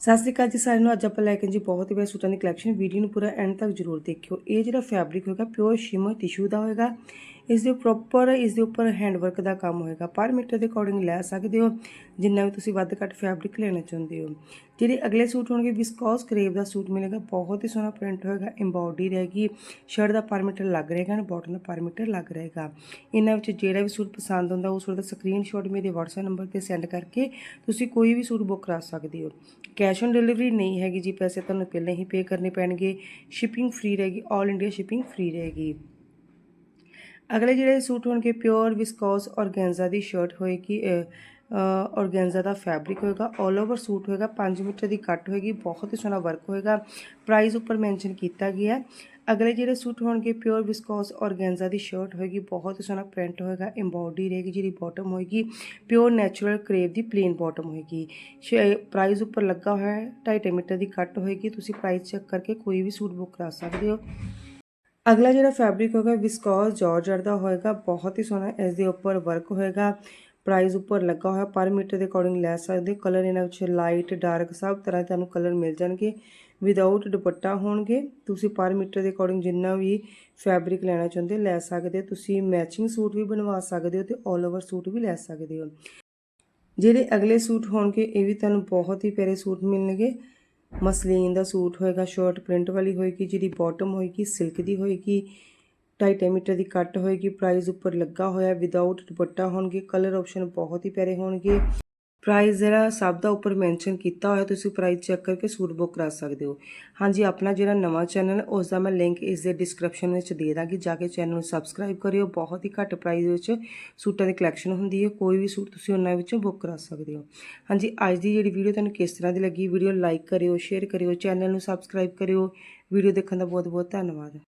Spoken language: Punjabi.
ਸਤਿ ਸ਼੍ਰੀ ਅਕਾਲ ਜੀ ਸਾਰਿਆਂ ਨੂੰ। ਅੱਜ ਆਪਾਂ ਲੈ ਕੇ ਜੀ ਬਹੁਤ ਹੀ ਵਧੀਆ ਸੂਟਾਂ ਦੀ ਕਲੈਕਸ਼ਨ ਵੀਡੀਓ ਨੂੰ ਪੂਰਾ ਐਂਡ ਤੱਕ ਜ਼ਰੂਰ ਦੇਖਿਓ। ਇਹ ਜਿਹੜਾ ਫੈਬਰਿਕ ਹੋਏਗਾ ਪਿਓਰ ਸ਼ਿਮਰ ਟਿਸ਼ੂ ਦਾ ਹੋਏਗਾ। ਇਸ ਦੇ ਪ੍ਰੋਪਰ ਇਸ ਦੇ ਉੱਪਰ ਹੈਂਡ ਵਰਕ ਦਾ ਕੰਮ ਹੋਏਗਾ। ਪਰ ਮੀਟਰ ਦੇ ਅਕੋਰਡਿੰਗ ਲੈ ਸਕਦੇ ਹੋ, ਜਿੰਨਾ ਵੀ ਤੁਸੀਂ ਵੱਧ ਘੱਟ ਫੈਬਰਿਕ ਲੈਣਾ ਚਾਹੁੰਦੇ ਹੋ। ਜਿਹੜੇ ਅਗਲੇ ਸੂਟ ਹੋਣਗੇ ਵਿਸਕੋਸ ਕਰੇਵ ਦਾ ਸੂਟ ਮਿਲੇਗਾ, ਬਹੁਤ ਹੀ ਸੋਹਣਾ ਪ੍ਰਿੰਟ ਹੋਏਗਾ ਐਮਬੋਡੀ ਰਹੇਗੀ। ਸ਼ਰਟ ਦਾ ਪਰ ਮੀਟਰ ਲੱਗ ਰਹੇਗਾ ਨਾ ਬਾਟਮ ਦਾ ਪਰ ਮੀਟਰ ਲੱਗ ਰਹੇਗਾ। ਇਹਨਾਂ ਵਿੱਚ ਜਿਹੜਾ ਵੀ ਸੂਟ ਪਸੰਦ ਹੁੰਦਾ, ਉਸ ਸੂਟ ਦਾ ਸਕਰੀਨਸ਼ਾਟ ਮੇਰੇ WhatsApp ਨੰਬਰ ਤੇ ਸੈਂਡ ਕਰਕੇ ਤੁਸੀਂ ਕੋਈ ਵੀ ਸੂਟ ਬੁੱਕ ਕਰਾ ਸਕਦੇ ਹੋ। ਕੈਸ਼ ਔਨ ਡਿਲੀਵਰੀ ਨਹੀਂ ਹੈਗੀ ਜੀ, ਪੈਸੇ ਤੁਹਾਨੂੰ ਪਹਿਲਾਂ ਹੀ ਪੇ ਕਰਨੇ ਪੈਣਗੇ। ਸ਼ਿਪਿੰਗ ਫ੍ਰੀ ਰਹੇਗੀ 올 ਇੰਡੀਆ ਸ਼ਿਪਿੰਗ ਫ੍ਰੀ ਰਹੇਗੀ। ਅਗਲੇ ਜਿਹੜੇ ਸੂਟ ਹੋਣਗੇ ਪਿਓਰ ਵਿਸਕੋਸ ਔਰਗੈਂਜ਼ਾ ਦੀ ਸ਼ਰਟ ਹੋਏਗੀ ਔਰਗੈਂਜ਼ਾ ਦਾ ਫੈਬਰਿਕ ਹੋਏਗਾ 올 ਓਵਰ ਸੂਟ ਹੋਏਗਾ 5 ਮੀਟਰ ਦੀ ਕੱਟ ਹੋਏਗੀ, ਬਹੁਤ ਹੀ ਸੋਹਣਾ ਵਰਕ ਹੋਏਗਾ ਪ੍ਰਾਈਸ ਉੱਪਰ ਮੈਂਸ਼ਨ ਕੀਤਾ ਗਿਆ। ਹੈ ਅਗਲੇ ਜਿਹੜੇ ਸੂਟ ਹੋਣਗੇ ਪਿਓਰ ਵਿਸਕੋਸ ਔਰਗੈਂਜ਼ਾ ਦੀ ਸ਼ਰਟ ਹੋਏਗੀ, ਬਹੁਤ ਹੀ ਸੋਹਣਾ ਪ੍ਰਿੰਟ ਹੋਏਗਾ ਐਮਬੋਡੀ ਰਹੇਗੀ ਜਿਹੜੀ ਬਾਟਮ ਹੋਏਗੀ ਪਿਓਰ ਨੈਚੁਰਲ ਕਰੇਵ ਦੀ ਪਲੇਨ ਬਾਟਮ ਹੋਏਗੀ। ਪ੍ਰਾਈਸ ਉੱਪਰ ਲੱਗਾ ਹੋਇਆ ਹੈ 2.5 ਮੀਟਰ ਦੀ ਕੱਟ ਹੋਏਗੀ, ਤੁਸੀਂ ਪ੍ਰਾਈਸ ਚੈੱਕ ਕਰਕੇ ਕੋਈ ਵੀ ਸੂਟ ਬੁੱਕ ਕਰਾ ਸਕਦੇ ਹੋ। ਅਗਲਾ ਜਿਹੜਾ ਫੈਬਰਿਕ ਹੋਗਾ ਵਿਸਕੋਸ ਜਾਰਜਟ ਦਾ ਹੋਏਗਾ, ਬਹੁਤ ਹੀ ਸੋਹਣਾ ਇਸ ਦੇ ਉੱਪਰ ਵਰਕ ਹੋਏਗਾ ਪ੍ਰਾਈਸ ਉੱਪਰ ਲੱਗਾ ਹੋਇਆ, ਪਰ ਮੀਟਰ ਦੇ ਅਕੋਰਡਿੰਗ ਲੈ ਸਕਦੇ ਹੋ। ਕਲਰ ਇਹਨਾਂ ਵਿੱਚ ਲਾਈਟ ਡਾਰਕ ਸਭ ਤਰ੍ਹਾਂ ਦੇ ਤੁਹਾਨੂੰ ਕਲਰ ਮਿਲ ਜਾਣਗੇ। ਵਿਦਆਊਟ ਦੁਪੱਟਾ ਹੋਣਗੇ, ਤੁਸੀਂ ਪਰ ਮੀਟਰ ਦੇ ਅਕੋਰਡਿੰਗ ਜਿੰਨਾ ਵੀ ਫੈਬਰਿਕ ਲੈਣਾ ਚਾਹੁੰਦੇ ਲੈ ਸਕਦੇ ਹੋ। ਤੁਸੀਂ ਮੈਚਿੰਗ ਸੂਟ ਵੀ ਬਣਵਾ ਸਕਦੇ ਹੋ ਤੇ 올 ਓਵਰ ਸੂਟ ਵੀ ਲੈ ਸਕਦੇ ਹੋ। ਜਿਹੜੇ ਅਗਲੇ ਸੂਟ ਹੋਣਗੇ, ਇਹ ਵੀ ਤੁਹਾਨੂੰ ਬਹੁਤ ਹੀ ਪਿਆਰੇ ਸੂਟ ਮਿਲਣਗੇ। ਮਸਲੀਨ ਦਾ ਸੂਟ ਹੋਏਗਾ ਸ਼ਰਟ ਪ੍ਰਿੰਟ ਵਾਲੀ ਹੋਏਗੀ, ਜਿਹਦੀ ਬਾਟਮ ਹੋਏਗੀ ਸਿਲਕ ਦੀ ਹੋਏਗੀ 2.5 ਮੀਟਰ ਦੀ ਕੱਟ ਹੋਏਗੀ ਪ੍ਰਾਈਸ ਉੱਪਰ ਲੱਗਾ ਹੋਇਆ ਵਿਦਆਊਟ ਦੁਪੱਟਾ ਹੋਣਗੇ ਕਲਰ ਆਪਸ਼ਨ ਬਹੁਤ ਹੀ ਪਿਆਰੇ ਹੋਣਗੇ। ਪ੍ਰਾਈਸ ਜਿਹੜਾ ਸਭ ਦਾ ਉੱਪਰ ਮੈਂਸ਼ਨ ਕੀਤਾ ਹੋਇਆ, ਤੁਸੀਂ ਪ੍ਰਾਈਸ ਚੈੱਕ ਕਰਕੇ ਸੂਟ ਬੁੱਕ ਕਰਾ ਸਕਦੇ ਹੋ। ਹਾਂਜੀ, ਆਪਣਾ ਜਿਹੜਾ ਨਵਾਂ ਚੈਨਲ, ਉਸ ਦਾ ਮੈਂ ਲਿੰਕ ਇਸ ਦੇ ਡਿਸਕ੍ਰਿਪਸ਼ਨ ਵਿੱਚ ਦੇ ਦਾਂਗੀ। ਜਾ ਕੇ ਚੈਨਲ ਨੂੰ ਸਬਸਕ੍ਰਾਈਬ ਕਰਿਓ। ਬਹੁਤ ਹੀ ਘੱਟ ਪ੍ਰਾਈਸ ਵਿੱਚ ਸੂਟਾਂ ਦੀ ਕਲੈਕਸ਼ਨ ਹੁੰਦੀ ਹੈ। ਕੋਈ ਵੀ ਸੂਟ ਤੁਸੀਂ ਉਹਨਾਂ ਵਿੱਚੋਂ ਬੁੱਕ ਕਰਾ ਸਕਦੇ ਹੋ। ਹਾਂਜੀ, ਅੱਜ ਦੀ ਜਿਹੜੀ ਵੀਡੀਓ ਤੁਹਾਨੂੰ ਕਿਸ ਤਰ੍ਹਾਂ ਦੀ ਲੱਗੀ ਵੀਡੀਓ ਲਾਈਕ ਕਰਿਓ ਸ਼ੇਅਰ ਕਰਿਓ, ਚੈਨਲ ਨੂੰ ਸਬਸਕ੍ਰਾਈਬ ਕਰਿਓ। ਵੀਡੀਓ ਦੇਖਣ ਦਾ ਬਹੁਤ ਬਹੁਤ ਧੰਨਵਾਦ।